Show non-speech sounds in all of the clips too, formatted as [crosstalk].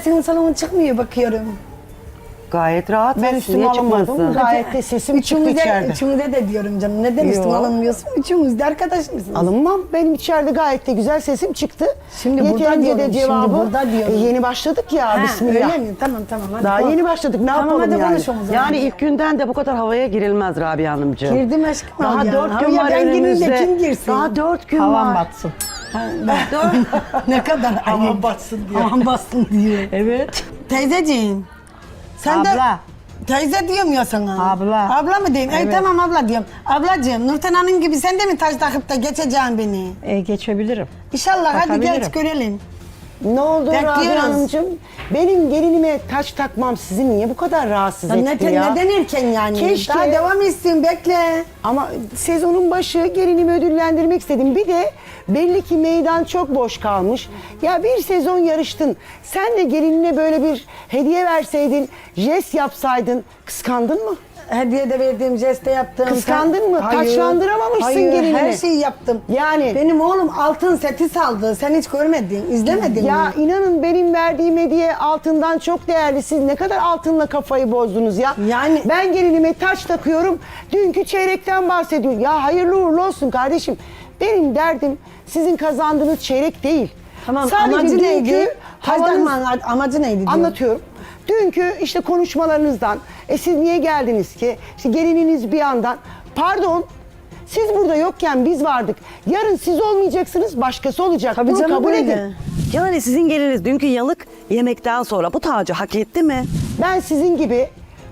sesin salonun çıkmıyor bakıyorum. Gayet rahat. Ben üstüme alınmadım. Gayet de sesim çıktı içeride. üçümüzde de diyorum canım. Neden üstüme Yo. alınmıyorsun? Üçümüz de arkadaş mısınız? Alınmam. Benim içeride gayet de güzel sesim çıktı. Şimdi burada Yeterince diyorum, de şimdi cevabı. burada diyorum. E, yeni başladık ya. Ha, Bismillah. Öyle mi? Tamam tamam. Hadi Daha konuş. yeni başladık. Ne Tamam yapalım hadi yani? konuş o zaman. Yani ilk günden de bu kadar havaya girilmez Rabia Hanımcığım. Girdim aşkım. Daha ya. dört gün Havaya var ben önümüzde. kim girsin? Daha dört gün Havan var. batsın. Ne kadar ayıp. batsın diyor. Aman bassın diyor. Evet. Teyzeciğim. Sen Abla. de teyze diyorum ya sana. Abla. Abla mı diyeyim? Evet. tamam abla diyorum. Ablacığım Nurten Hanım gibi sen de mi taş takıp da geçeceksin beni? E, geçebilirim. İnşallah hadi Takabilirim. geç görelim. Ne oldu Bekliyoruz. Rabia Hanımcığım? Benim gelinime taç takmam sizi niye bu kadar rahatsız Ya etti neden, ya? neden erken yani? Keşke. Daha devam etsin bekle. Ama sezonun başı gelinimi ödüllendirmek istedim. Bir de belli ki meydan çok boş kalmış. Ya bir sezon yarıştın. Sen de gelinine böyle bir hediye verseydin, jest yapsaydın. Kıskandın mı? Hediye de verdiğim jeste yaptım. Kıskandın mı? Hayır. Taçlandıramamışsın Hayır, gelinini. her şeyi yaptım. Yani. Benim oğlum altın seti saldı. Sen hiç görmedin, izlemedin Ya mi? inanın benim verdiğim hediye altından çok değerli. Siz ne kadar altınla kafayı bozdunuz ya. Yani- Ben gelinime taç takıyorum. Dünkü çeyrekten bahsediyorum. Ya hayırlı uğurlu olsun kardeşim. Benim derdim sizin kazandığınız çeyrek değil. Tamam Sadece amacı dünkü neydi? Havanız- amacı neydi? diyorum. Anlatıyorum. Dünkü işte konuşmalarınızdan, e siz niye geldiniz ki? İşte gelininiz bir yandan, pardon siz burada yokken biz vardık. Yarın siz olmayacaksınız, başkası olacak. Tabii Bunu canım kabul edin. Yani sizin geliniz dünkü yanık yemekten sonra bu tacı hak etti mi? Ben sizin gibi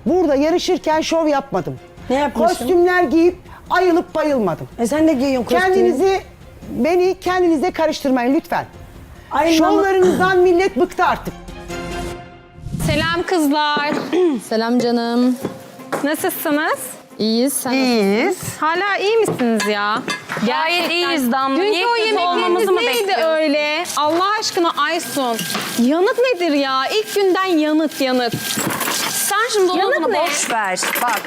burada yarışırken şov yapmadım. Ne yapmışım? Kostümler giyip ayılıp bayılmadım. E sen de giyiyorsun kostüm. Kendinizi, beni kendinize karıştırmayın lütfen. Ay, mama- Şovlarınızdan millet bıktı artık. Selam kızlar. [clears throat] Selam canım. Nasılsınız? İyiyiz. Sen İyiyiz. Hala iyi misiniz ya? Gayet iyiyiz Damla. Dünkü Niye o kötü yemekleriniz olmamızı mı neydi bekliyorsun? öyle? Allah aşkına Aysun. Yanık nedir ya? İlk günden yanık yanık. Sen şimdi Yanık ne? boş ver. Bak.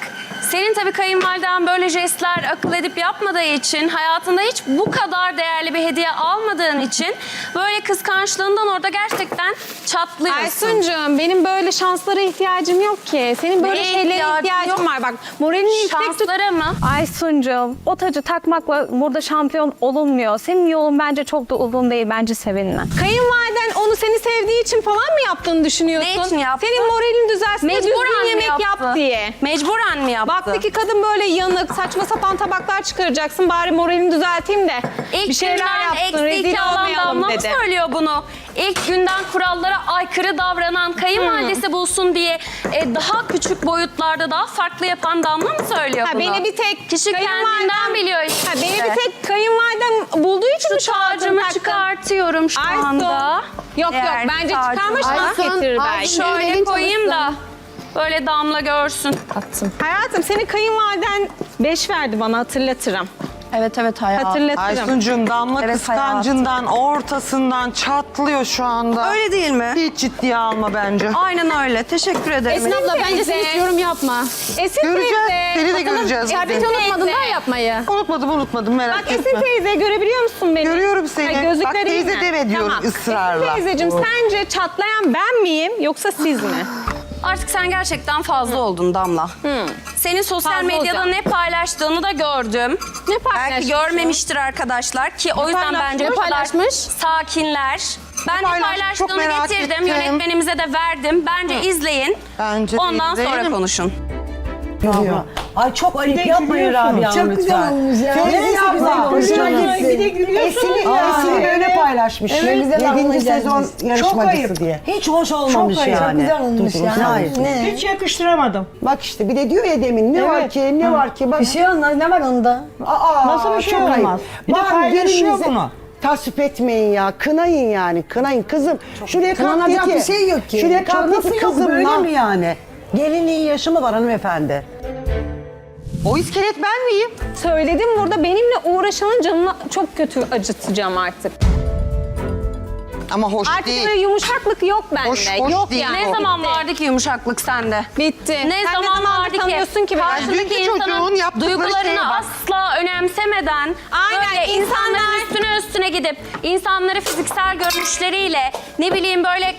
Senin tabii kayınvaliden böyle jestler akıl edip yapmadığı için, hayatında hiç bu kadar değerli bir hediye almadığın için böyle kıskançlığından orada gerçekten çatlıyorsun. Aysuncuğum benim böyle şanslara ihtiyacım yok ki. Senin böyle Neye şeylere ihtiyacın ihtiyacın yok? var. Bak moralini yüksek tut. Şanslara mı? Aysuncuğum o tacı takmakla burada şampiyon olunmuyor. Senin yolun bence çok da uzun değil. Bence sevinme. Kayınvaliden onu seni sevdiği için falan mı yaptığını düşünüyorsun? Ne için yaptı? Senin moralin düzelsin. Mecburen düzgün mi yemek yaptı? yap diye. Mecburen mi yaptı? Baktı ki kadın böyle yanık, saçma sapan tabaklar çıkaracaksın. Bari moralini düzelteyim de İlk bir şeyler günden yaptın, eksi rezil iki alan olmayalım mı dedi. söylüyor bunu? İlk günden kurallara aykırı davranan kayınvalidesi bulsun diye e, daha küçük boyutlarda daha farklı yapan Damla mı söylüyor Ha, bunu? beni bir tek Kişi kendinden biliyor işte. Ha, beni bir tek kayınvalidem bulduğu için mi Şu tacımı taktın? çıkartıyorum şu anda. Yok yok Değerli bence tacım. çıkarma şans Aysun, getirir belki. Şöyle koyayım da çalışsın. Böyle Damla görsün. Attım. Hayatım senin kayınvaliden 5 verdi bana hatırlatırım. Evet evet hayatım. Hatırlatırım. Aysuncuğum damla Evet, kıskancından, ortasından çatlıyor şu anda. Öyle değil mi? Hiç ciddiye alma bence. Aynen öyle. Teşekkür ederim. Esin abla bence sen hiç yorum yapma. Esin Göreceğiz, teyze. seni de göreceğiz. Bugün. unutmadın da yapmayı. Unutmadım unutmadım merak Bak etme. Esin teyze görebiliyor musun beni? Görüyorum seni. Ha, Bak teyze deme diyorum ısrarla. Esin teyzeciğim sence çatlayan ben miyim yoksa siz mi? Artık sen gerçekten fazla oldun Damla. Senin sosyal Fazla medyada olacağım. ne paylaştığını da gördüm. Ne Belki paylaşmışsın? görmemiştir arkadaşlar ki o yüzden paylaşmış? bence Ne bu kadar paylaşmış? sakinler. Ben de paylaşmış? Çok paylaştığını merak getirdim. ettim. Yönetmenimize de verdim. Bence izleyin. Bence de Ondan sonra izleyelim. konuşun. Diyor. Ay çok ayıp yapmayın Rabia Çok güzel olmuş ya. Fevzi Neyse, abla, güzel olmuş. hoşuna Hoşuna gitti. gitti. Esini, esini böyle paylaşmış. Evet, güzel 7. aklıma sezon yarışmacısı diye. Hiç hoş olmamış Çok yani. güzel olmuş ya. Hayır. Ne? Hiç yakıştıramadım. Bak işte bir de diyor ya demin ne var ki ne var ki bak. Bir şey olmaz. Ne var onda? Aa, Nasıl bir şey çok olmaz? ayıp. Bir de paylaşıyor gelinize bunu. Tasvip etmeyin ya. Kınayın yani. Kınayın kızım. Şuraya kalk Kınanacak de bir şey yok ki. Şuraya kalk de Nasıl ki yok kızım. böyle mi yani? Gelinliğin yaşı mı var hanımefendi? O iskelet ben miyim? Söyledim burada benimle uğraşanın canını çok kötü acıtacağım artık. Ama hoş Artık değil. böyle yumuşaklık yok bende. Hoş- hoş yok değil yani. Ne o. zaman Bitti. vardı ki yumuşaklık sende? Bitti. Ne Sen zaman vardı ki? tanıyorsun ki beni? Karşındaki Dünkü çocuğun insanın yaptıkları duygularını şeye bak. asla önemsemeden Aynen, böyle insanların insanlar- üstüne üstüne gidip insanları fiziksel görünüşleriyle ne bileyim böyle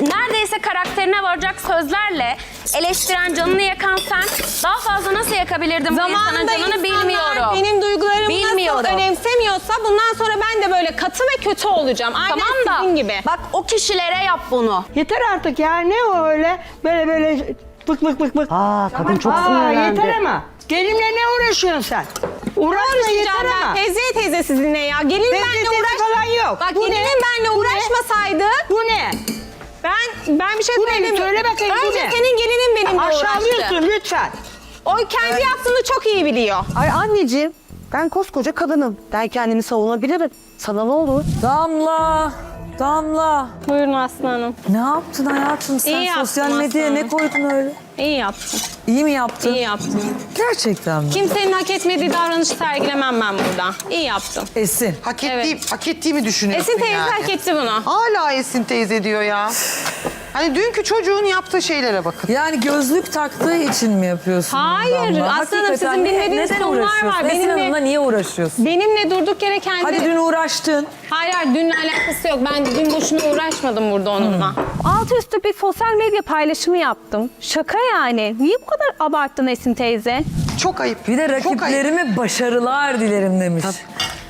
neredeyse karakterine varacak sözlerle eleştiren, canını yakan sen daha fazla nasıl yakabilirdin bu insanın Zamanında canını insanlar bilmiyorum. benim duygularımı Bilmiyorum. nasıl önemsemiyorsa bundan sonra ben de böyle katı ve kötü olacağım. Aynen Tamam da sizin gibi. bak o kişilere yap bunu. Yeter artık ya ne o öyle böyle böyle bık bık bık bık. Aa kadın çok Aa, sinirlendi. yeter ama. Gelinle ne uğraşıyorsun sen? Uğraşma yeter Uğraşacağım ben ama. teyze teyze sizinle ya. Gelin Teyze benle teyze uğraş. falan yok. Bak Bu gelinin ne? benle Bu ne? uğraşmasaydı Bu ne? ben ben bir şey Bu ne? söyleyeyim. Söyle bakayım, bu Önce ne? senin gelinin benimle uğraştı. Aşağılıyorsun lütfen. O kendi yaptığını çok iyi biliyor. Ay anneciğim ben koskoca kadınım. Ben kendimi savunabilirim. Sana ne olur? Damla, Damla. Buyurun Aslı Hanım. Ne yaptın hayatım sen? İyi yaptım Sosyal medyaya ne aslında. koydun öyle? İyi yaptın. İyi mi yaptın? İyi yaptın. Gerçekten mi? Kimsenin hak etmediği davranışı sergilemem ben burada. İyi yaptın. Esin. Hak, ettiğim, hak ettiğimi düşünüyorsun Esin teyze yani. hak etti bunu. Hala Esin teyze diyor ya. Hani dünkü çocuğun yaptığı şeylere bakın. Yani gözlük taktığı için mi yapıyorsun? Hayır, Damla? Aslı Hanım, Hakikaten sizin ne- bilmediğiniz neden konular uğraşıyorsun? var. Esin Benimle- Hanım'la niye uğraşıyorsun? Benimle durduk yere kendi... Hadi dün uğraştın. Hayır hayır dünle alakası yok. Ben dün boşuna uğraşmadım burada onunla. Altı üstü bir sosyal medya paylaşımı yaptım. Şaka yani. Niye bu kadar abarttın Esin teyze? Çok ayıp. Bir de Çok ayıp. rakiplerime başarılar dilerim demiş.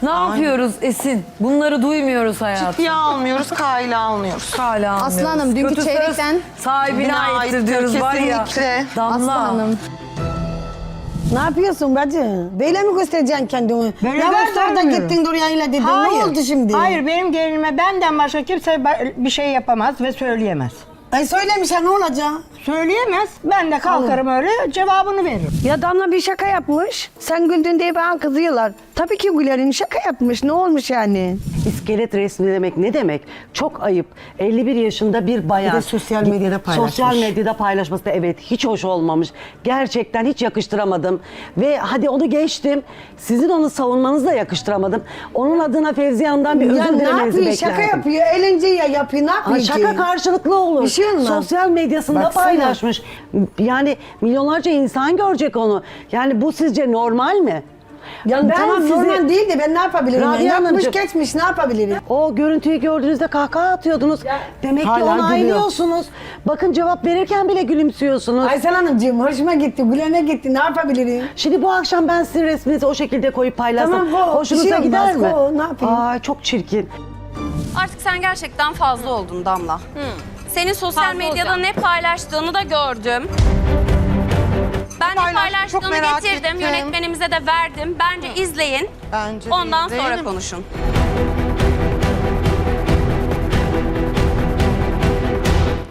Ne yapıyoruz Esin? Bunları duymuyoruz hayatım. Ciddiye almıyoruz, kaile almıyoruz. Hala Aslı almıyoruz. Hanım, dünkü Kötü söz çeyrekten- sahibine Bine aittir aittir, diyoruz var ya. kesinlikle. Damla. Aslı Hanım. Ne yapıyorsun bacı? Böyle mi göstereceksin kendini? Böyle ne varsa orada göstermiyorum. gittin Durya'yla dedin. Ne oldu şimdi? Hayır benim gelinime benden başka kimse ba- bir şey yapamaz ve söyleyemez. Ay söylemiş ha ne olacak? Söyleyemez. Ben de kalkarım öyle cevabını veririm. Ya Damla bir şaka yapmış. Sen güldün diye bana kızıyorlar. Tabii ki gülerin şaka yapmış. Ne olmuş yani? İskelet resmi demek ne demek? Çok ayıp. 51 yaşında bir bayan. Bir de sosyal medyada paylaşmış. Sosyal medyada paylaşması da evet hiç hoş olmamış. Gerçekten hiç yakıştıramadım. Ve hadi onu geçtim. Sizin onu savunmanızı da yakıştıramadım. Onun adına Fevziye Hanım'dan bir Ya özür ne dilemenizi yapıyor? beklerdim. Şaka yapıyor. Eğlence ya yapıyor. Ne yapıyor Ay, şaka karşılıklı olur. Bir şey olmaz. Sosyal medyasında Baksana. paylaşmış. Yani milyonlarca insan görecek onu. Yani bu sizce normal mi? Ya Ben tamam size- normal değil de ben ne yapabilirim? Rabia ya? Yapmış Hanımcığım. geçmiş ne yapabilirim? O görüntüyü gördüğünüzde kahkaha atıyordunuz. Demek ki onaylıyorsunuz. Bakın cevap verirken bile gülümsüyorsunuz. Aysel Hanımcığım hoşuma gitti. Gülen'e gitti. Ne yapabilirim? Şimdi bu akşam ben sizin resminizi o şekilde koyup paylaşsam Tamam, hoşunuza şey gider mi? koy. Ne yapayım? Ay çok çirkin. Artık sen gerçekten fazla oldun Damla. Senin sosyal Fazla medyada olacağım. ne paylaştığını da gördüm. Ben ne Paylaştım, çok paylaştığını merak getirdim. ettim. Yönetmenimize de verdim. Bence izleyin. Bence de Ondan sonra izleyelim. konuşun.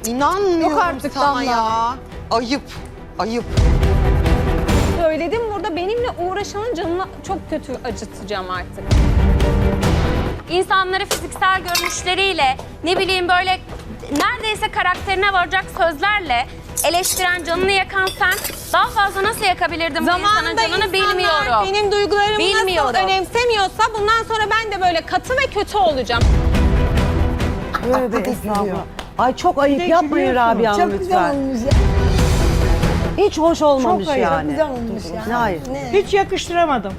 İnanmıyorum Yok artık sana Damla. ya. Ayıp, ayıp. Söyledim burada benimle uğraşanın canını çok kötü acıtacağım artık. İnsanları fiziksel görünüşleriyle ne bileyim böyle neredeyse karakterine varacak sözlerle eleştiren, canını yakan sen daha fazla nasıl yakabilirdin bu insanın Zamanında canını insanlar bilmiyorum. benim duygularımı Bilmiyorum. nasıl önemsemiyorsa bundan sonra ben de böyle katı ve kötü olacağım. Tövbe estağfurullah. Ay çok ayıp yapmayın Rabia Hanım Çok güzel lütfen. olmuş ya. Hiç hoş olmamış Çok ayıp, yani. güzel olmuş ya. Ne hayır. Hiç yakıştıramadım.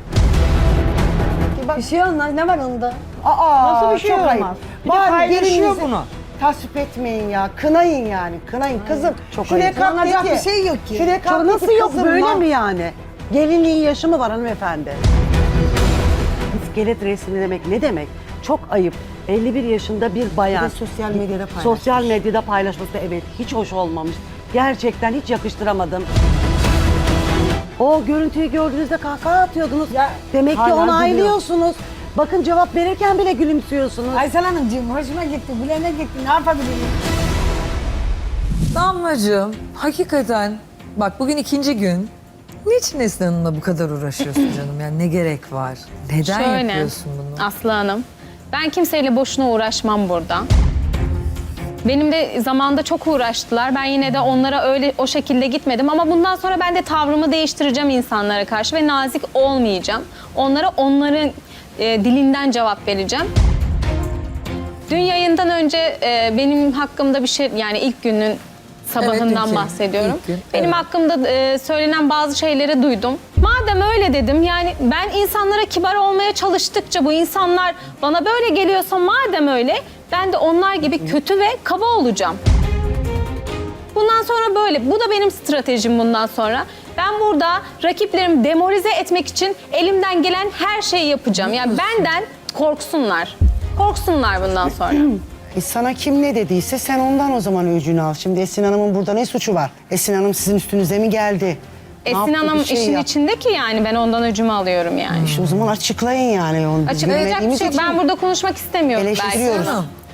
Bir şey olmaz. Ne var onda? Aa, Nasıl bir şey çok olmaz? ayıp. Bir de Bari paylaşıyor gelinizi bunu. Tasvip etmeyin ya. Kınayın yani. Kınayın kızım. Çok Şuraya ayıp. bir şey yok ki. Şuraya kalk nasıl yok, kızım böyle mi yani? Gelinliğin yaşı mı var hanımefendi? İskelet resmi demek ne demek? Çok ayıp. 51 yaşında bir bayan. Bir de sosyal medyada paylaşmış. Sosyal medyada paylaşması da evet hiç hoş olmamış. Gerçekten hiç yakıştıramadım. O görüntüyü gördüğünüzde kahkaha atıyordunuz. Ya, Demek ki hala onaylıyorsunuz. Bakın cevap verirken bile gülümsüyorsunuz. Aysel Hanımcığım hoşuma gitti. Gülen'e gitti. Ne yapabilirim? Damlacığım hakikaten bak bugün ikinci gün. Niçin Esin Hanım'la bu kadar uğraşıyorsun [laughs] canım? Yani ne gerek var? Neden Şöyle yapıyorsun bunu? Aslı Hanım, ben kimseyle boşuna uğraşmam burada. Benim de zamanda çok uğraştılar. Ben yine de onlara öyle o şekilde gitmedim ama bundan sonra ben de tavrımı değiştireceğim insanlara karşı ve nazik olmayacağım. Onlara onların e, dilinden cevap vereceğim. Dün yayından önce e, benim hakkımda bir şey yani ilk günün sabahından dünkü, bahsediyorum. ilk gün, benim evet. hakkımda e, söylenen bazı şeyleri duydum. Madem öyle dedim yani ben insanlara kibar olmaya çalıştıkça bu insanlar bana böyle geliyorsa madem öyle ben de onlar gibi kötü ve kaba olacağım. Bundan sonra böyle. Bu da benim stratejim bundan sonra. Ben burada rakiplerimi demoralize etmek için elimden gelen her şeyi yapacağım. Yani benden korksunlar. Korksunlar bundan sonra. [clears throat] E sana kim ne dediyse sen ondan o zaman öcünü al. Şimdi Esin Hanım'ın burada ne suçu var? Esin Hanım sizin üstünüze mi geldi? Ne Esin yaptı? Hanım şey işin yap. içinde ki yani ben ondan öcümü alıyorum yani. İşte o zaman açıklayın yani. Onu biz Açıklayacak bir bilmediğimiz şey yok. için. Ben burada konuşmak istemiyorum belki. Eleştiriyoruz.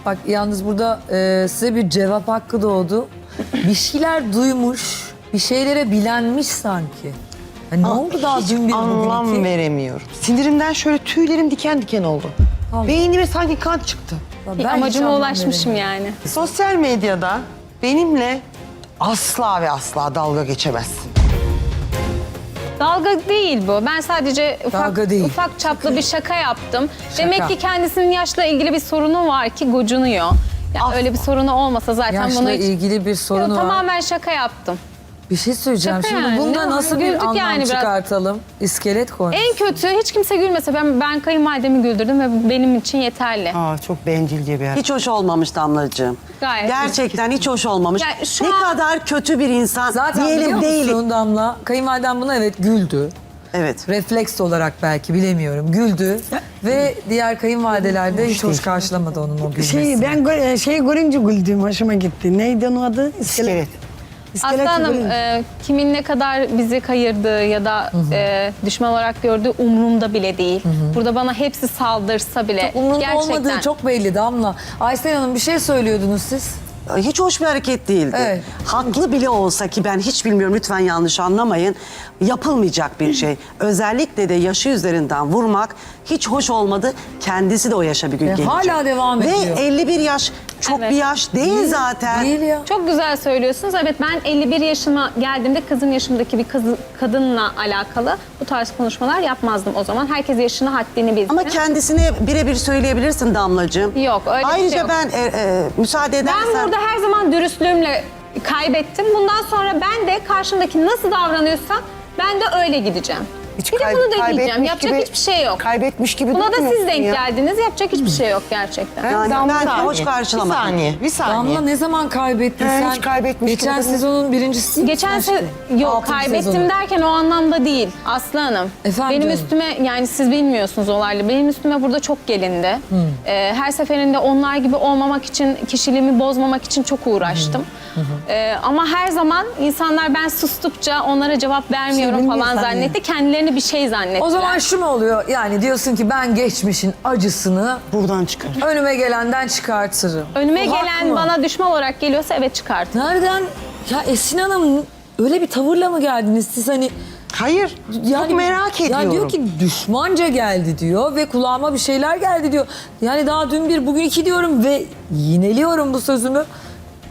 Bak yalnız burada e, size bir cevap hakkı doğdu. Bir şeyler duymuş, bir şeylere bilenmiş sanki. Ya ne oldu daha dün bir anlam bugünkü? veremiyorum. Sinirimden şöyle tüylerim diken diken oldu. Allah. Beynime sanki kan çıktı. Ya Bir hiç amacıma anlam ulaşmışım veremiyorum. yani. Sosyal medyada benimle asla ve asla dalga geçemezsin. Dalga değil bu. Ben sadece ufak, Dalga değil. ufak çaplı bir şaka yaptım. Demek ki kendisinin yaşla ilgili bir sorunu var ki gocunuyor. Yani öyle bir sorunu olmasa zaten Yaşla bunu hiç... ilgili bir sorunu Yok, var. Tamamen şaka yaptım. Bir şey söyleyeceğim. Şaka Şimdi yani. bunda Ne var? nasıl bir Güldük anlam yani biraz. çıkartalım? İskelet koy. En kötü hiç kimse gülmese ben ben kayınvalidemi güldürdüm ve bu benim için yeterli. Aa, çok bencilce bir. Hiç hoş olmamış Damlacığım. Gayet. Gerçekten hiç hoş olmamış. Ya şu ne an- kadar kötü bir insan Zaten diyelim biliyor değilim. musun Damla? Kayınvaliden buna evet güldü. Evet. Refleks olarak belki bilemiyorum. Güldü. Ve diğer kayınvalideler de hiç hoş karşılamadı onun o gülmesini. Şey, ben gö- şey görünce güldüm, hoşuma gitti. Neydi onun adı? İskelet. İskelet Aslı Hanım e, kimin ne kadar bizi kayırdığı ya da e, düşman olarak gördüğü umurumda bile değil. Burada bana hepsi saldırsa bile Umurunda gerçekten olmadığı çok belli Damla. Aysel Hanım bir şey söylüyordunuz siz. Hiç hoş bir hareket değildi. Evet. Haklı bile olsa ki ben hiç bilmiyorum lütfen yanlış anlamayın. Yapılmayacak bir [clears throat] şey. Özellikle de yaşı üzerinden vurmak hiç hoş olmadı. Kendisi de o yaşa bir gün E, gelecek. hala devam Ve ediyor. 51 yaş çok Evet. bir yaş değil zaten. Değil ya. Çok güzel söylüyorsunuz. Evet ben 51 yaşıma geldiğimde kızım yaşımdaki bir kızı, kadınla alakalı bu tarz konuşmalar yapmazdım o zaman. Herkes yaşını haddini bilsin. Ama kendisine birebir söyleyebilirsin Damlacığım. Yok, öyle bir Ayrıca şey yok. ben e, e, müsaade edersen... ben burada her zaman dürüstlüğümle kaybettim. Bundan sonra ben de karşımdaki nasıl davranıyorsa ben de öyle gideceğim. Hiç bir de bunu deneyeceğim. kaybetmiş Yapacak gibi- hiçbir şey yok. Kaybetmiş gibi Buna da siz denk ya. geldiniz. Yapacak hiçbir şey yok gerçekten. Yani Damla, ben saniye, hoş karşılamadım. Bir saniye, bir saniye. Damla ne zaman kaybettin sen? hiç kaybetmiş Geçen gibi sezonun birincisi. Geçen se yok kaybettim derken o anlamda değil Aslı Hanım. Efendim Benim üstüme yani siz bilmiyorsunuz olaylı. Benim üstüme burada çok gelindi. Ee, her seferinde onlar gibi olmamak için, kişiliğimi bozmamak için çok uğraştım. Ee, ama her zaman insanlar ben sustukça onlara cevap vermiyorum bilmiyor falan zannetti. Kendilerini bir şey zannettiler. O zaman şu mu oluyor? Yani diyorsun ki ben geçmişin acısını Buradan çıkar. önüme gelenden çıkartırım. önüme Bu gelen mı? bana düşman olarak geliyorsa evet çıkart. Nereden? Ya Esin Hanım öyle bir tavırla mı geldiniz siz hani? Hayır, çok merak ediyorum. Ya diyor ki düşmanca geldi diyor ve kulağıma bir şeyler geldi diyor. Yani daha dün bir bugün iki diyorum ve yineliyorum bu sözümü.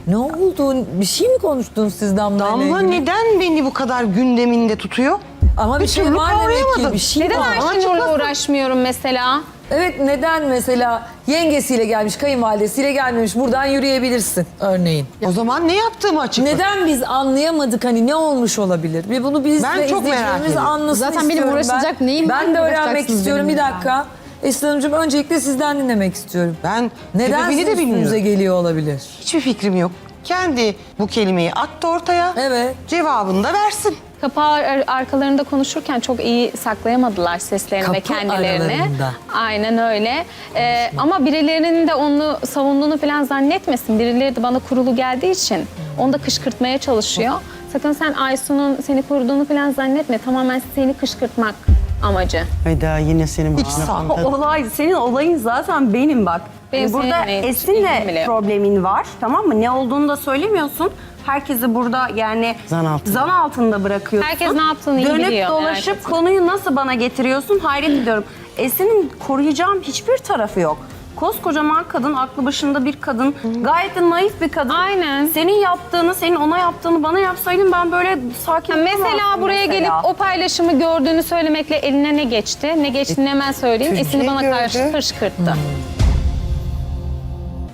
Ne oldu? Bir şey mi konuştunuz siz Damla Damla neden beni bu kadar gündeminde tutuyor? Ama bir Bir şey türlü var demek ki. kavrayamadım. Bir şey Neden var. Ayşenur'la uğraşmıyorum mesela? Evet neden mesela yengesiyle gelmiş, kayınvalidesiyle gelmemiş buradan yürüyebilirsin örneğin. O zaman ne yaptığımı açıkla. Neden biz anlayamadık hani ne olmuş olabilir? Bir bunu biz Ben ve çok merak izleyicilerimiz ediyorum. anlasın Zaten benim istiyorum uğraşacak ben. neyim var Ben ki de öğrenmek uğraşacaksınız istiyorum. Bir benimle? dakika. Esin Hanımcığım öncelikle sizden dinlemek istiyorum. Ben Neden sebebini sizin de bilmiyorum. üstünüze geliyor olabilir? Hiçbir fikrim yok. Kendi bu kelimeyi attı ortaya. Evet. Cevabını da versin. Kapağı ar- arkalarında konuşurken çok iyi saklayamadılar seslerini ve Kapı kendilerini. aralarında. Aynen öyle. Ee, ama birilerinin de onu savunduğunu falan zannetmesin. Birileri de bana kurulu geldiği için onu da kışkırtmaya çalışıyor. Sakın sen Aysun'un seni koruduğunu falan zannetme. Tamamen seni kışkırtmak amacı. Hayda yine senin Hiç başına patladı. Olay, senin olayın zaten benim bak. Benim Hani burada seninle ilgim Esin'le yok. problemin var tamam mı? Ne olduğunu da söylemiyorsun. Herkesi burada yani Zan altında. zan altında bırakıyorsun. Herkes ne yaptığını iyi Dönüp biliyor, dolaşıp merak etme. konuyu nasıl bana getiriyorsun hayret ediyorum. Esin'in koruyacağım hiçbir tarafı yok. Koskocaman kadın, aklı başında bir kadın, gayet de naif bir kadın. Aynen. Senin yaptığını, senin ona yaptığını bana yapsaydın ben böyle sakin Ya mesela olamazdım buraya mesela. gelip o paylaşımı gördüğünü söylemekle eline ne geçti? Ne geçtiğini hemen söyleyeyim. Türkiye Esin'i bana karşı gördü. kışkırttı.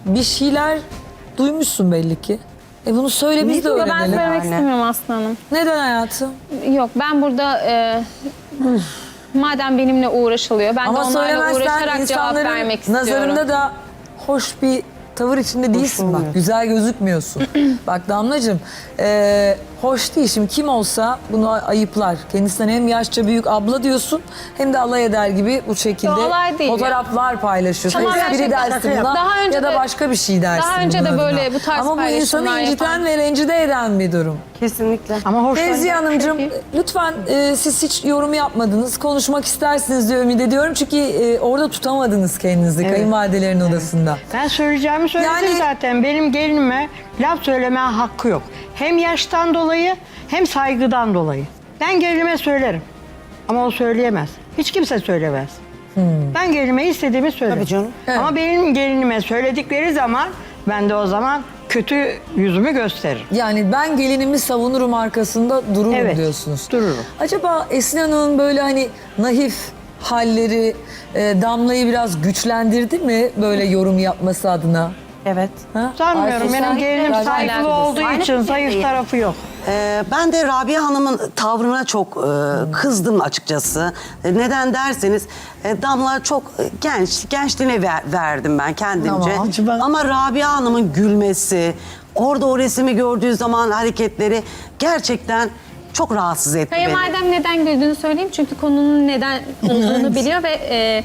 Bir şeyler duymuşsun belli ki. E bunu söyle biz de Yok, ben öğrenelim. söylemek istemiyorum aslanım. Neden hayatım? Yok ben burada e, madem benimle uğraşılıyor ben Ama de onlarla söylemezsen uğraşarak cevap insanların vermek istiyorum. nazarında da hoş bir tavır içinde değilsin bak. Güzel gözükmüyorsun. [clears throat] bak Damlacığım e, hoş değil şimdi kim olsa bunu ayıplar. Kendisinden hem yaşça büyük abla diyorsun hem de alay eder gibi bu şekilde Alay değil ya. fotoğraflar paylaşıyorsun. Tamam, Espri gerçekten dersin buna Daha önce ya da de- başka bir şey dersin. daha önce bunun de adına. böyle bu tarz Ama bu insanı inciten yapan- ve rencide eden bir durum. Kesinlikle. Ama hoş. Fevziye Hanımcığım lütfen e, siz hiç yorum yapmadınız. Konuşmak istersiniz diye ümit ediyorum. Çünkü e, orada tutamadınız kendinizi kayınvalidelerin odasında. Ben söyleyeceğimi söyledim Yani- zaten. Benim gelinime laf söyleme hakkı yok. Hem yaştan dolayı hem saygıdan dolayı. Ben gelinime söylerim. Ama o söyleyemez. Hiç kimse söylemez. Ben gelinime istediğimi söylerim. Tabii canım. Ama benim gelinime söyledikleri zaman ben de o zaman kötü yüzümü gösteririm. Yani ben gelinimi savunurum arkasında dururum Evet, diyorsunuz. dururum. Acaba Esin Hanım'ın böyle hani naif halleri e, Damla'yı biraz güçlendirdi mi böyle yorum yapması adına? Evet. Ha? Sanmıyorum. Ayşe, Benim sen- gelinim Biraz saygılı alakasız. olduğu Aynı için zayıf fikirdeyim. tarafı yok. Ee, ben de Rabia Hanım'ın tavrına çok e, kızdım açıkçası. E, neden derseniz e, Damla çok e, genç, gençliğine ver- verdim ben kendimce. Tamam. Ama Rabia Hanım'ın gülmesi, orada o resmi gördüğü zaman hareketleri gerçekten çok rahatsız etti beni. Kayınvalidem neden güldüğünü söyleyeyim çünkü konunun neden [laughs] olduğunu biliyor ve e,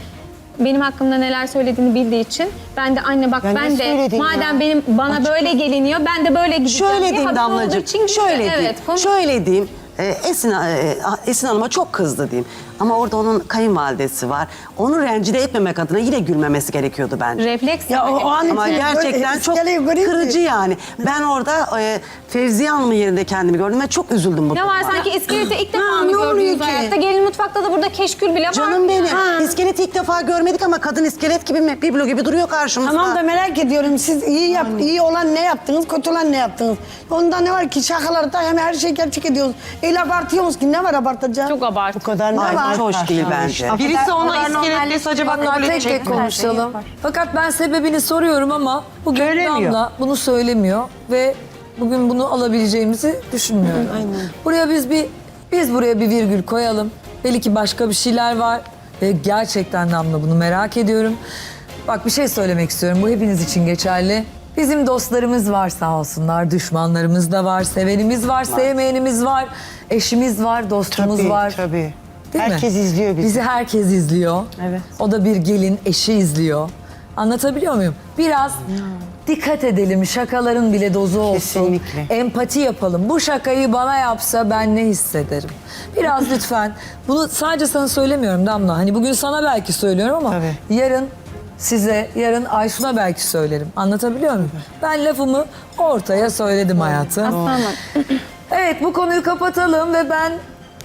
benim hakkımda neler söylediğini bildiği için ben de anne bak Ya ne ben de söyledin madem ya? benim bana böyle geliniyor ben de böyle gideceğim Şöyle diye diyeyim olduğu Damlacığım, için şöyle diyeyim, evet, şöyle diyeyim. E, Esin, e, Esin Hanım'a çok kızdı diyeyim. Ama orada onun kayınvalidesi var. Onu rencide etmemek adına yine gülmemesi gerekiyordu bence. refleks Ya o, o an Ama için gerçekten böyle çok iskeleyi göreyim mi? kırıcı yani. Ben orada e, Fevziye Hanım'ın yerinde kendimi gördüm ve çok üzüldüm bu ne var duruma. sanki iskeleti ilk defa Ha, mı ne oluyor gördünüz ki? hayatta? Gelin mutfakta da burada keşkül bile var. Canım benim. İskeleti ilk defa görmedik ama kadın iskelet gibi mi, biblo gibi duruyor karşımızda. Tamam da merak ediyorum siz iyi yap, iyi olan ne yaptınız, kötü olan ne yaptınız? Onda ne var ki şakalarda hem her şey gerçek ediyorsunuz. El abartıyorsunuz ki ne var abartacağım? Çok abart. Bu kadar Ay, normal hiç hoş değil bence. Birisi ona iskeletlese acaba kabul tek edecek tek mi? konuşalım. Fakat ben sebebini soruyorum ama bugün Söylemiyor. Damla bunu söylemiyor ve bugün bunu alabileceğimizi düşünmüyorum. Buraya biz bir biz buraya bir virgül koyalım. Belki başka bir şeyler var ve gerçekten Damla bunu merak ediyorum. Bak bir şey söylemek istiyorum. Bu hepiniz için geçerli. Bizim dostlarımız var sağ olsunlar. Düşmanlarımız da var. Sevenimiz var, sevmeyenimiz var. Eşimiz var, dostumuz Tabii, var. tabii. Değil mi? Herkes izliyor bizi. Bizi herkes izliyor. Evet. O da bir gelin, eşi izliyor. Anlatabiliyor muyum? Biraz dikkat edelim. Şakaların bile dozu olsun. Kesinlikle. Empati yapalım. Bu şakayı bana yapsa ben ne hissederim? Biraz [laughs] lütfen. Bunu sadece sana söylemiyorum Damla. Hani bugün sana belki söylüyorum ama Tabii. yarın size, yarın Aysun'a belki söylerim. Anlatabiliyor muyum? Ben lafımı ortaya söyledim hayatım. Evet bu konuyu kapatalım ve ben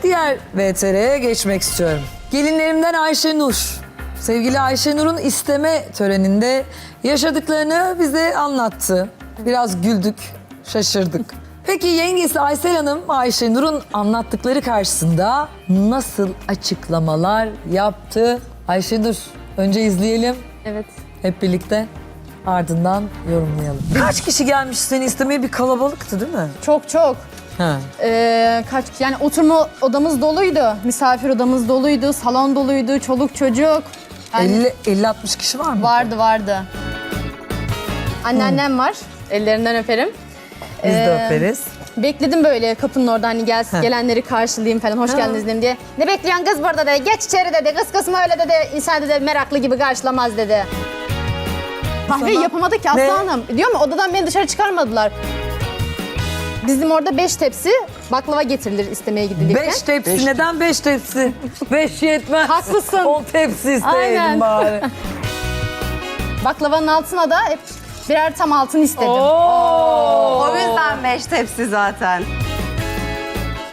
diğer VTR'ye geçmek istiyorum. Gelinlerimden Ayşe Nur. Sevgili Ayşe Nur'un isteme töreninde yaşadıklarını bize anlattı. Biraz güldük, şaşırdık. Peki yengesi Aysel Hanım Ayşe Nur'un anlattıkları karşısında nasıl açıklamalar yaptı? Ayşe Nur önce izleyelim Evet. hep birlikte ardından yorumlayalım. Kaç kişi gelmiş seni istemeye bir kalabalıktı değil mi? Çok çok. Ee, kaç yani oturma odamız doluydu. Misafir odamız doluydu. Salon doluydu. Çoluk çocuk. Yani 50-60 kişi var mı? vardı vardı. Anneannem var. Ellerinden öperim. Biz de Ee, öperiz. Bekledim böyle kapının orada hani gel, gelenleri karşılayayım falan hoş geldiniz dedim diye. Ne bekliyorsun kız burada dedi. Geç içeri dedi. Kız kısmı öyle dedi. İnsan dedi meraklı gibi karşılamaz dedi. Kahve yapamadı ki Ne? aslanım. Diyor mu odadan beni dışarı çıkarmadılar. Bizim orada beş tepsi baklava getirilir istemeye gidilirken. Beş tepsi. Neden beş tepsi? [laughs] beş yetmez. Haklısın. On tepsi isteyelim Aynen. bari. [laughs] Baklavanın altına da hep birer tam altın istedim. O yüzden beş tepsi zaten.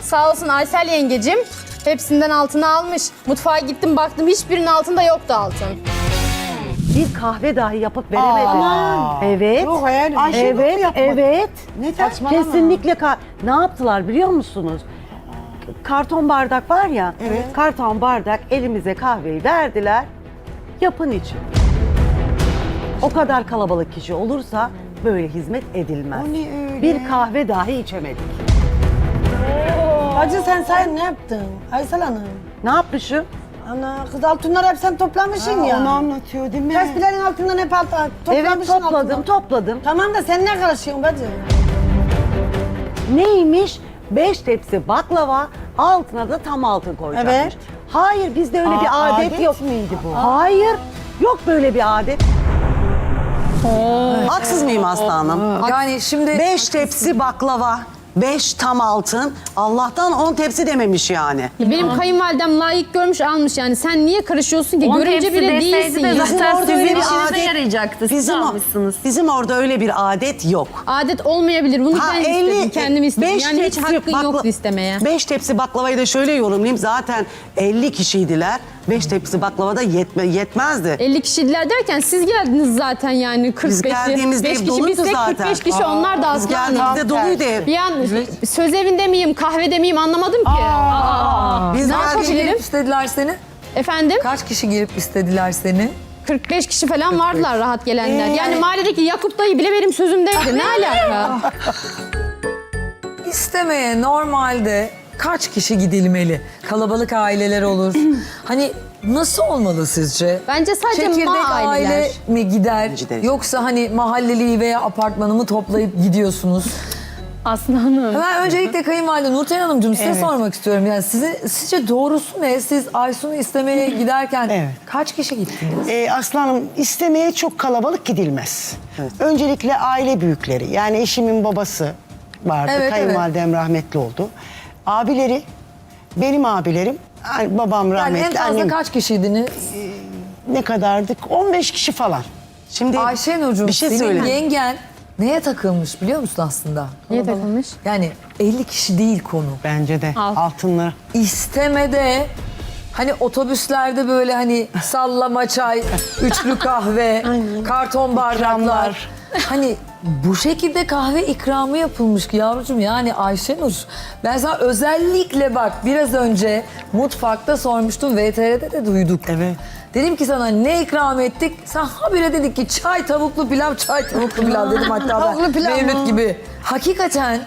Sağ olsun Aysel yengecim hepsinden altını almış. Mutfağa gittim baktım hiçbirinin altında yoktu altın. Bir kahve dahi yapıp veremedi. Evet. Yok hayal. evet, evet. Neden? Kesinlikle ka- ne yaptılar biliyor musunuz? Karton bardak var ya. Evet. Karton bardak elimize kahveyi verdiler. Yapın için. O kadar kalabalık kişi olursa böyle hizmet edilmez. O ne öyle? Bir kahve dahi içemedik. Hacı sen sen ne yaptın? Aysel Hanım. Ne yapmışım? Ana kız altınları hep sen toplamışsın ya. Onu anlatıyor değil mi? Tespilerin altından hep alt, toplamışsın Evet topladım, altından. topladım. Tamam da sen ne karışıyorsun bacım? Neymiş? Beş tepsi baklava altına da tam altın koyacakmış. Evet. Hayır bizde öyle Aa, bir adet, adet yok. miydi bu? Hayır. Yok böyle bir adet. Haksız mıyım Aslı Hanım? Yani şimdi Beş tepsi baklava, beş tam altın. Allah'tan on tepsi dememiş yani. Benim kayınvalidem layık görmüş almış yani. Sen niye karışıyorsun ki? On Görümce tepsi bile deseydi değilsin de ya. zaten orada sizin öyle bir işinize adet- yarayacaktı. Siz Bizim, almışsınız. bizim orada öyle bir adet yok. Adet olmayabilir. Bunu Ha, ben 50 istedim. Kendim istedim. beş Yani hiç tepsi hakkın bakla- yoktu istemeye. Beş tepsi baklavayı da şöyle yorumlayayım. Zaten 50 kişiydiler. Beş tepsi baklava da yetme, yetmezdi. 50 kişiler derken siz geldiniz zaten yani 45 geldiğimizde ev kişi doluydu zaten. 45 kişi onlar da Biz Aslı Hanım. geldiğimizde doluydu ev. Bir an söz evinde miyim, kahvede miyim anlamadım ki. Aa, Biz ne kaç kişi yapabilirim? girip istediler seni? Efendim? Kaç kişi girip istediler seni? 45 kişi falan vardılar rahat gelenler. Yani mahalledeki Yakup dayı bile benim sözümdeydi. Ne [laughs] alaka? İstemeye normalde kaç kişi gidilmeli? Kalabalık aileler olur. [clears throat] hani nasıl olmalı sizce? Bence sadece Çekirdek ma aileler. aile mi gider? Yoksa hani mahalleliyi veya apartmanı mı toplayıp gidiyorsunuz? Aslanım. Ben öncelikle kayınvalide Nurten Hanımcığım size sormak istiyorum. Yani size, sizce doğrusu ne? Siz Aysun'u istemeye giderken Evet. kaç kişi gittiniz? Ee, Aslanım istemeye çok kalabalık gidilmez. Öncelikle aile büyükleri yani eşimin babası vardı. Evet, Kayınvalidem rahmetli oldu. Abileri, benim abilerim, yani babam Yani rahmetli, en fazla annem kaç kişiydiniz? ne kadardık? 15 kişi falan. Şimdi Ayşe Nurcuğum bir şey senin söyle. yengen neye takılmış biliyor musun aslında? Niye takılmış? Yani 50 kişi değil konu. Bence de altınları. İstemede hani otobüslerde böyle hani sallama çay, [laughs] üçlü kahve, karton bardaklar. Hani bu şekilde kahve ikramı yapılmış ki yavrucuğum yani Ayşenur. Ben sana özellikle bak biraz önce mutfakta sormuştum VTR'de de duyduk. Evet. Dedim ki sana ne ikram ettik? Sen habire dedik ki çay tavuklu pilav, çay tavuklu pilav dedim hatta Tavuklu ben pilav Mevlüt mı? gibi. Hakikaten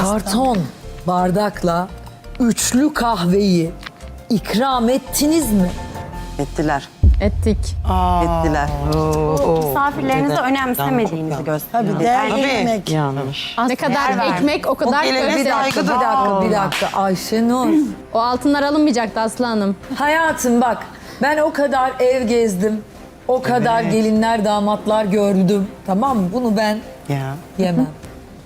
karton bardakla üçlü kahveyi ikram ettiniz mi? Ettiler. Ettik. Ettiler. Misafirlerinizi önemsemediğinizi gösteriyor. Tabii değerli yemek. ne kadar ekmek o kadar köfte. Bir dakika, bir dakika, bir dakika. Ayşenur. [clears throat] O altınlar alınmayacaktı Aslı Hanım. Hayatım bak, ben o kadar ev gezdim. O kadar gelinler, damatlar gördüm. Tamam mı? Bunu ben Ya, yemem.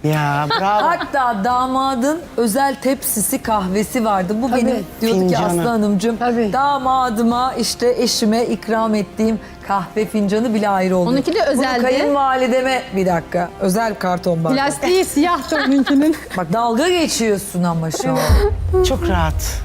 Ya bravo. Hatta damadın özel tepsisi kahvesi vardı. Bu benim diyordu ki fincanı. Aslı Hanımcığım. Tabii. Damadıma işte eşime ikram ettiğim kahve fincanı bile ayrı oldu. Onunki de Bunu özeldi. kayınvalideme bir dakika. Özel karton bardak. Plastiği [laughs] siyahtı onunkinin. Bak dalga geçiyorsun ama şu an. [laughs] Çok rahat.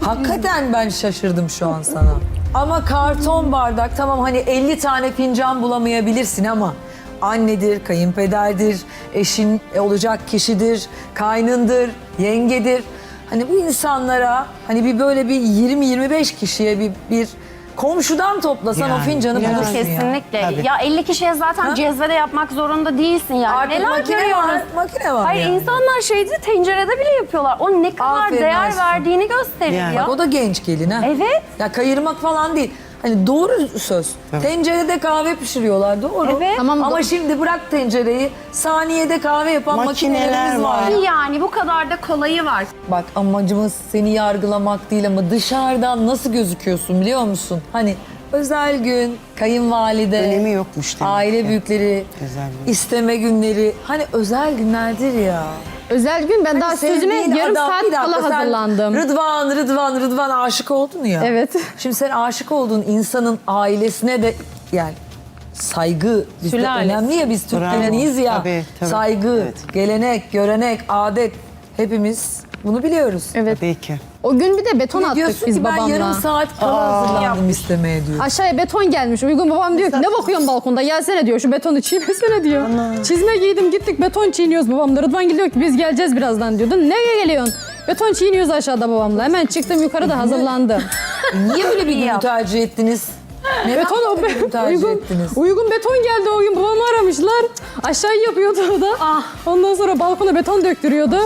Hakikaten ben şaşırdım şu an sana. Ama karton bardak tamam hani 50 tane fincan bulamayabilirsin ama annedir, kayınpederdir, eşin olacak kişidir, kaynındır, yengedir. Hani bu insanlara hani bir böyle bir 20-25 kişiye bir, bir komşudan toplasan o Yani, fincanı yani. bulursun ya. Kesinlikle. Tabii. Ya 50 kişiye zaten Ha? cezvede yapmak zorunda değilsin yani. Artık Neler makine görüyoruz? var, makine var Hayır yani. insanlar şeydi tencerede bile yapıyorlar. O ne kadar Aferin değer Aysun. verdiğini gösteriyor. Yani. Bak o da genç gelin ha. Evet. Ya kayırmak falan değil. Hani doğru söz. Tencerede kahve pişiriyorlar doğru. Evet. Tamam, Ama do- şimdi bırak tencereyi saniyede kahve yapan Makineler makinelerimiz var. var. Yani bu kadar da kolayı var. Bak amacımız seni yargılamak değil ama dışarıdan nasıl gözüküyorsun biliyor musun? Hani özel gün, kayınvalide, Önemi yokmuş demek aile ki. büyükleri, Özel gün. isteme günleri. Hani özel günlerdir ya. Özel gün ben daha sözüme Sevdiğin yarım adam- saat bir dakika, kala sen hazırlandım. Rıdvan, Rıdvan, Rıdvan aşık oldun ya. Evet. Şimdi sen aşık olduğun insanın ailesine de yani saygı bizde Sülalesi. önemli ya biz. Türkleriyiz ya. Tabii, tabii. Saygı, gelenek, görenek, adet hepimiz bunu biliyoruz. Evet. Tabii ki. O gün bir de beton Ne attık diyorsun biz ki ben babamla. yarım saat kala hazırlandım istemeye diyor. Aşağıya beton gelmiş. Uygun babam diyor ki ne bakıyorsun balkonda gelsene diyor şu betonu çiğnesene diyor. Çizme giydim gittik beton çiğniyoruz babamla. Rıdvan diyor ki biz geleceğiz birazdan diyordu. Nereye geliyorsun? Beton çiğniyoruz aşağıda babamla. Hemen çıktım yukarıda hazırlandım. Niye böyle bir günü tercih ettiniz? Beton o be- tercih uygun, ettiniz? uygun beton geldi o gün babamı aramışlar. Aşağıyı yapıyordu o da. Ondan sonra balkona beton döktürüyordu.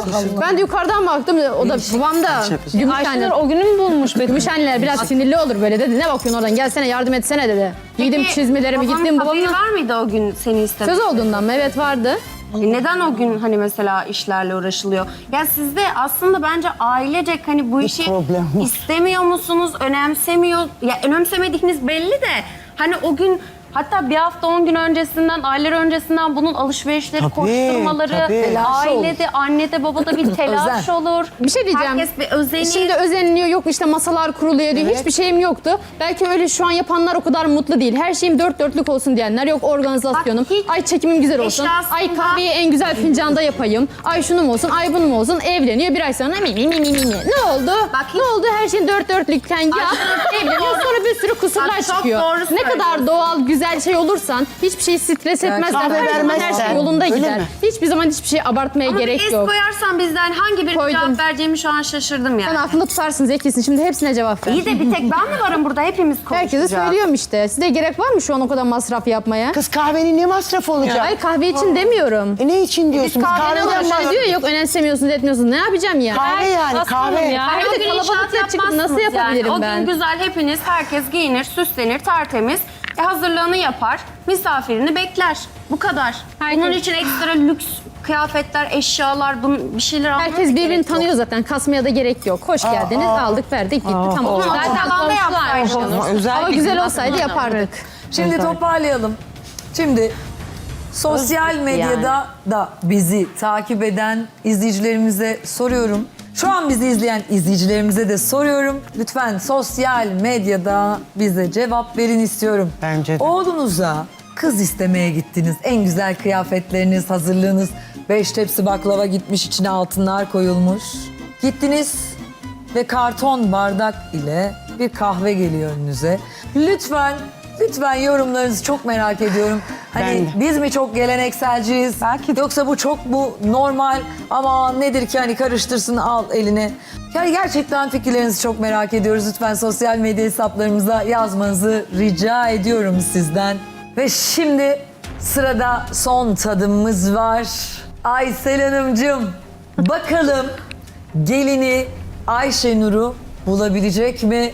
Ben de yukarıdan baktım. O da babam da Ayşenur Gümüşhane. o günü mü bulmuş be? Gümüşhaneler biraz sinirli olur böyle dedi. Ne bakıyorsun oradan? Gelsene yardım etsene dedi. Giydim çizmelerimi babamın gittim haberi babamla. var mıydı o gün seni istedi? Söz olduğundan mı? Evet vardı. E Neden o gün hani mesela işlerle uğraşılıyor? Ya sizde aslında bence ailecek hani bu işi problem var. istemiyor musunuz, önemsemiyor, ya önemsemediğiniz belli de hani o gün hatta bir hafta on gün öncesinden, aylar öncesinden bunun alışverişleri, Tabii, koşturmaları, tabii. Telaş ailede, annede, babada bir [clears throat] telaş Özen. olur. Bir şey diyeceğim. Herkes bir özenir. Şimdi özeniliyor yok işte masalar kuruluyor diyor. Hiçbir şeyim yoktu. Belki öyle şu an yapanlar o kadar mutlu değil. Her şeyim dört dörtlük olsun diyenler yok organizasyonum. Bak hiç Ay çekimim güzel olsun. eşyasında- Ay kahveyi en güzel fincanda yapayım. Ay şunum olsun, ay bunum olsun. Evleniyor bir ay sonra mi mi mi mi mi. Ne oldu? Bak hiç- Ne oldu? Her şeyin dört dörtlükken yap. Evleniyor sonra bir sürü kusurlar Bak çıkıyor. Ne kadar doğal, güzel şey olursan hiçbir şey stres etmezsen kahve her zaman her vermezsen, şey yolunda öyle gider. mi? Hiçbir zaman hiçbir şey abartmaya Ama gerek bir es yok. koyarsan bizden hangi bir Koydum. cevap vereceğimi şu an şaşırdım yani. Sen aklını tutarsın zekisin. Şimdi hepsine cevap ver. İyi de bir tek ben mi varım burada? Hepimiz [laughs] konuşacağız. Herkese söylüyorum işte. Size gerek var mı şu an o kadar masraf yapmaya? Kız kahvenin ne masrafı olacak? Ay kahve için demiyorum. E ne için diyorsun? Biz Kahveden kahveden var bahsediyoruz. diyor yok önemsemiyorsunuz etmiyorsunuz. Ne yapacağım ya? Kahve yani kahve. ya. Kahve o de inşaat çıkıp nasıl yapabilirim yani. O ben? gün güzel hepiniz, herkes giyinir, süslenir, tertemiz. E, hazırlığını yapar, misafirini bekler. Bu kadar. Bunun için ekstra lüks kıyafetler, eşyalar, bunun bir şeyler almaya Herkes birbirini yok. tanıyor zaten. Kasmaya da gerek yok. Hoş geldiniz. Aldık verdik gitti. Tamam. Zaten Zaten yapsaydınız. Ama güzel olsaydı yapardık. Şimdi toparlayalım. Şimdi sosyal medyada da bizi takip eden izleyicilerimize soruyorum. Şu an bizi izleyen izleyicilerimize de soruyorum. Lütfen sosyal medyada bize cevap verin istiyorum. Bence de. Oğlunuza kız istemeye gittiniz. En güzel kıyafetleriniz, hazırlığınız. Beş tepsi baklava gitmiş, içine altınlar koyulmuş. Gittiniz ve karton bardak ile bir kahve geliyor önünüze. Lütfen, lütfen yorumlarınızı çok merak ediyorum. Hani Ben de. biz mi çok gelenekselciyiz? Yoksa bu çok mu normal? Ama nedir ki hani karıştırsın al eline. Yani gerçekten fikirlerinizi çok merak ediyoruz. Lütfen sosyal medya hesaplarımıza yazmanızı rica ediyorum sizden. Ve şimdi sırada son tadımımız var. Aysel Hanımcığım bakalım gelini Ayşenur'u bulabilecek mi?